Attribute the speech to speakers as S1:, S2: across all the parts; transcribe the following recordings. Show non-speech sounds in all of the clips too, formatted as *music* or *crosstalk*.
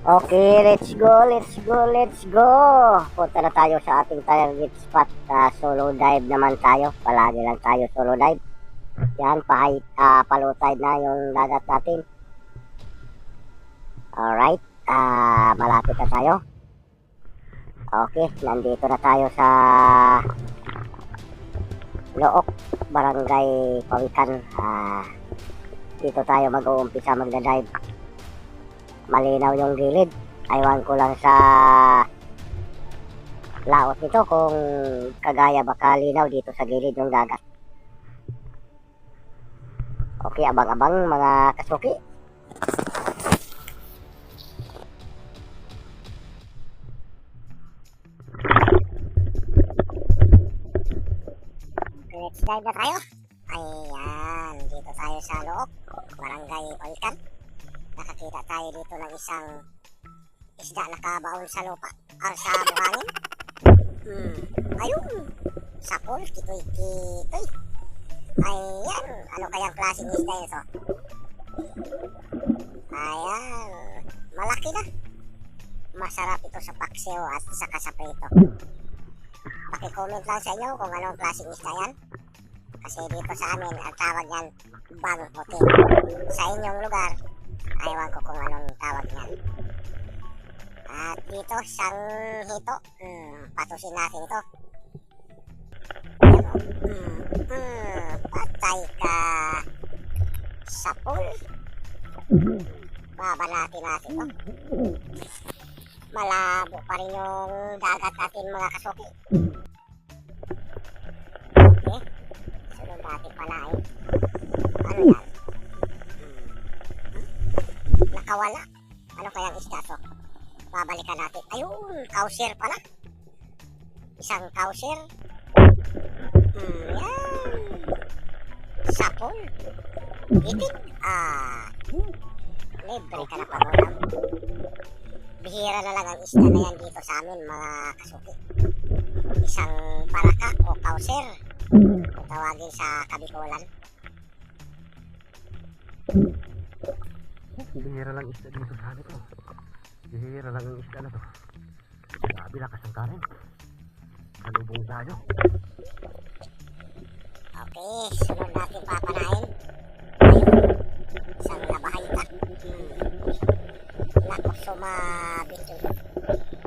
S1: Okay, let's go, let's go, let's go. Punta na tayo sa ating target spot. Ah, solo dive naman tayo. Palagi lang tayo solo dive. Yan, pahay, ah, palow tide na yung dagat natin. Alright, ah, malapit na tayo. Okay, nandito na tayo sa Look, Barangay Pawikan. Ah, dito tayo mag-uumpisa magda-dive malinaw yung gilid. Aywan ko lang sa laot nito kung kagaya ba kalinaw dito sa gilid ng dagat. Okay, abang-abang mga kasuki. Let's dive na tayo. Ayan, dito tayo sa loob. Barangay Olcan nakakita tayo dito ng isang isda na kabaon sa lupa or sa buhangin. Hmm, ayun, sapol, kitoy-kitoy. Ayan, ano kayang klaseng isda ito? Ayan, malaki na. Masarap ito sa paksiw at saka sa prito. Paki-comment lang sa inyo kung anong klaseng isda yan. Kasi dito sa amin, ang tawag yan, bang hotel. Sa inyong lugar, Aywan ko kung anong tawag niyan. At dito, siyang hito. Hmm, patusin natin ito. Hmm, hmm, patay ka. Sapul. Babanati natin ito. Malabo pa rin yung dagat natin mga kasuki. Okay. Sunod natin palain. Ano yan? Nakawala. Ano kayang isda to? Babalikan natin. Ayun, kauser pala. Isang kauser. Hmm, yan. Sapol. Itik. Ah. Libre ka na pagulam. Bihira na lang ang isda na yan dito sa amin, mga kasuki. Isang baraka o kauser. Kung tawagin sa kabikulan.
S2: Bihira lang isda dito sa amin ko. Bihira lang ang isda na to. Grabe lakas ang kanin. Salubong tayo.
S1: Okay, sunod natin papanain. Isang labahita. Hmm. Nako, sumabit yung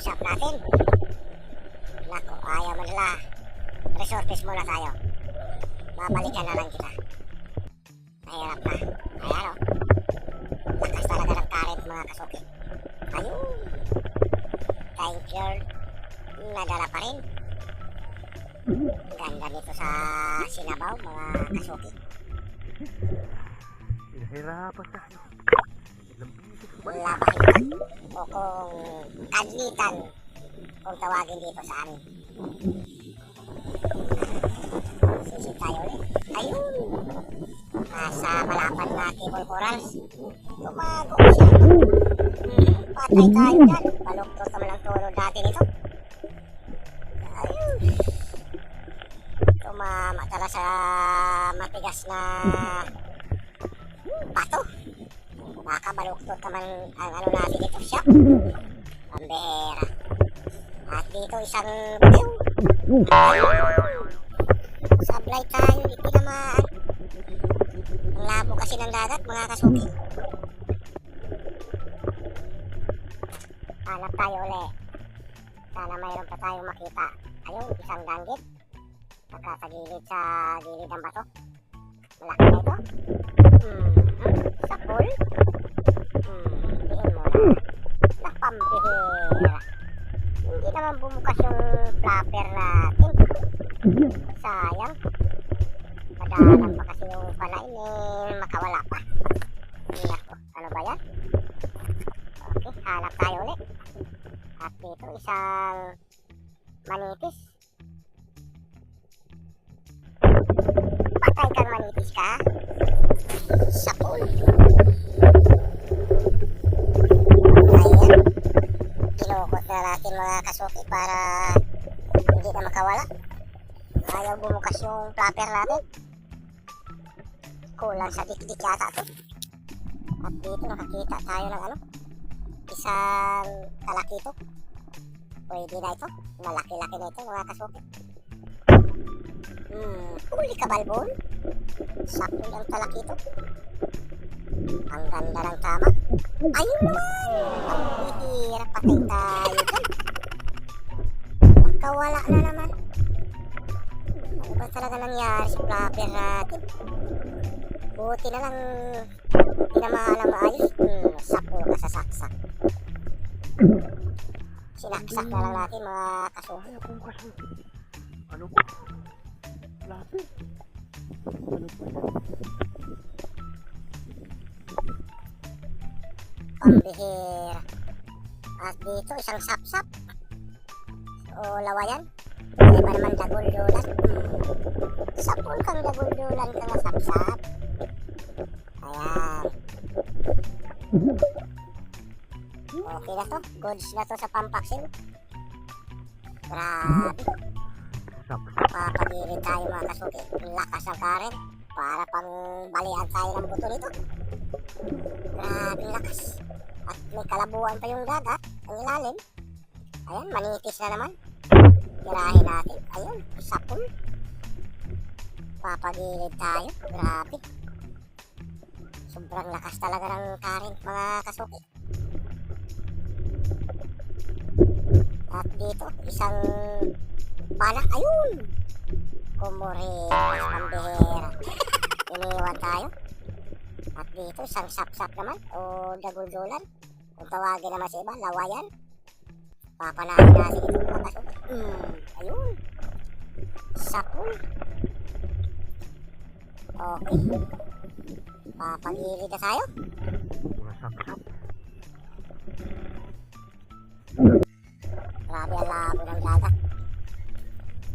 S1: shop natin. Nako, ayaw man nila. Resortes muna tayo. Babalikan na lang kita. Mahirap na. Ayan o. Lakas talaga ng current mga kasuki. Ayun. Thank you. Nadala pa rin. Ganda nito sa sinabaw mga kasuki.
S2: Pinahirapan tayo. Bisis ba?
S1: Labahitan o kung kadlitan kung tawagin dito sa amin. Sisi tayo ulit. Ayun! Nasa malapad na table corals. Tumago siya. Hmm, patay tayo dyan. Baluktot naman ang tulog natin ito. Ayun. Tumama tala sa matigas na bato. Nakabaluktot naman ang ano natin ito siya. Pambehera. At dito isang baliw. Sablay tayo, hindi naman. Ang labo kasi ng dagat, mga kasuki. Hanap tayo uli. Sana mayroon pa tayong makita. Ayun, isang danggit. Nakatagilid sa gilid ng bato. Malaki na ito. Hmm. Hmm, diin mo na. Nakapambihira. Hindi naman bumukas yung flapper natin. Sayang. Madalang pa kasi yung palain eh, makawala pa. Nako, ano ba yan? Okay, hanap tayo ulit. At dito isang manitis. Patay kang manitis ka. Sapul. Ayan. Kinukot na natin mga kasuki para hindi na makawala. Ayaw bumukas yung flapper natin. Kulang sa dikdik yata to. At dito nakakita tayo ng ano? isang talakito. Pwede na ito. Malaki-laki na ito mga kasuki. Hmm, huli ka balbon? Sakto ang talakito. Ang ganda ng tama. Ayun naman! Ang hirap patay tayo dyan. Na naman. Talaga nangyari sa flapper natin? Buti na lang tinamaan ng maayos. Hmm, sakto ka sa saksak. Sinaksak na lang natin mga kasuki.
S2: Ano kung kasi? Ano ba? Lapi. Ano ba?
S1: Pambihira. At dito, isang sapsap. O lawayan. Ay ba naman daguldulan? Hmm. Sapul kang daguldulan ka nga sapsap. Ayan. Okay na to. Goods na to sa pampaksin. Grabe.
S2: Sap.
S1: Papagilid tayo mga kasuki. Lakas ng karen. Para pang balian tayo ng buto nito. Grabe lakas. At may kalabuan pa yung dagat. Ang ilalim. Ayan, manitis na naman. Tirahin natin. Ayun, sapul. Papagilid tayo. Grabe. Sobrang lakas talaga ng karen mga kasuki. At dito, isang Balak, ayun! Kumuri, pambihera. *laughs* Iniwan tayo. At dito, isang sapsap naman, o daguldulan. Kung tawagin naman sa iba, lawayan. Papanahin natin ito mga kaso. Hmm, ayun. Sapul. Okay. Papagilid na tayo.
S2: Mga sap-sap.
S1: Grabe ang labo ng dagat.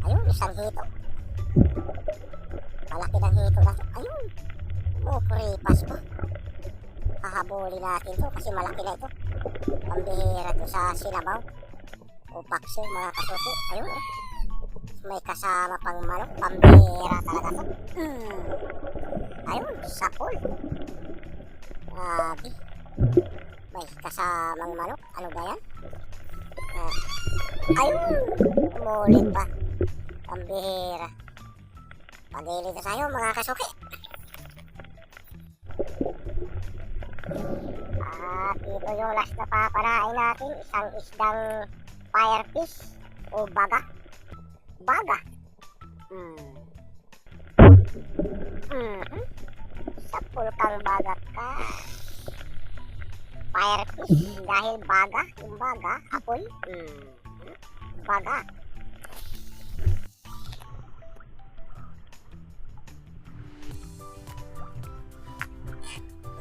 S1: Ayun, isang hito. Malaki ng hito na to. Ayun. Mukripas pa. Hahabulin natin to kasi malaki na ito. Pambihira to sa sinabaw. O pakso, mga kasuki. Ayun, oh. May kasama pang manok. Pambihira talaga to. Hmm. Ayun, sapol. Grabe. May kasamang manok. Ano ba yan? Ah, ayun! Umulit pa. Pambihira. Pagilid na tayo mga kasuki. At ito yung last na papanain natin. Isang isdang firefish o baga. Baga. Hmm. Mhm. Sa pulkang baga ka. Firefish dahil baga. Yung baga, apoy. Hmm. Baga.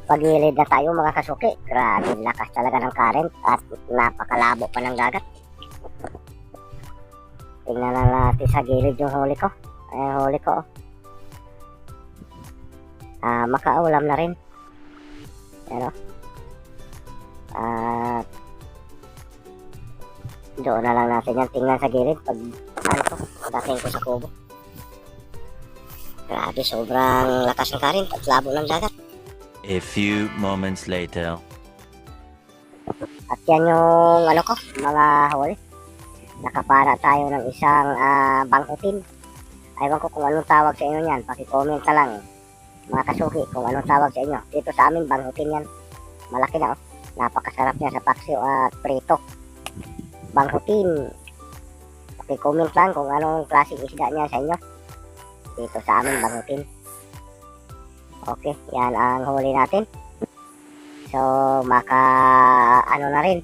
S1: Pagilid na tayo mga kasuki. Grabe lakas talaga ng current at napakalabo pa ng dagat. Tingnan na natin sa gilid yung huli ko. Ay, huli ko. oh. Ah, makaulam na rin. Ano? At doon na lang natin yan tingnan sa gilid pag ano ko, dating ko sa kubo. Grabe, sobrang lakas ng current at labo ng dagat.
S3: A few moments later.
S1: At yan yung ano ko, mga huli. Nakapara tayo ng isang ah, bangkutin. Aywan ko kung anong tawag sa inyo yan. Paki-comment na lang. Mga kasuki, kung anong tawag sa inyo. Dito sa amin, bangkutin yan. Malaki na oh. Napakasarap niya sa paksiw at prito. Bangkutin. Paki-comment lang kung anong klaseng isda niya sa inyo. Dito sa amin, bangkutin. Okay, yan ang huli natin. So, maka ano na rin,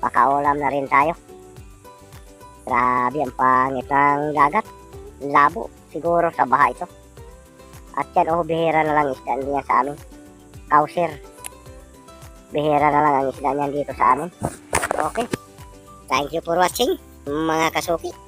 S1: makaulam na rin tayo. Grabe, ang pangit ng dagat. Labo, siguro sa baha ito. At yan, oh, bihira na lang isda niya sa amin. Kauser. Bihira na lang ang isda niyan dito sa amin. Okay. Thank you for watching, mga kasuki.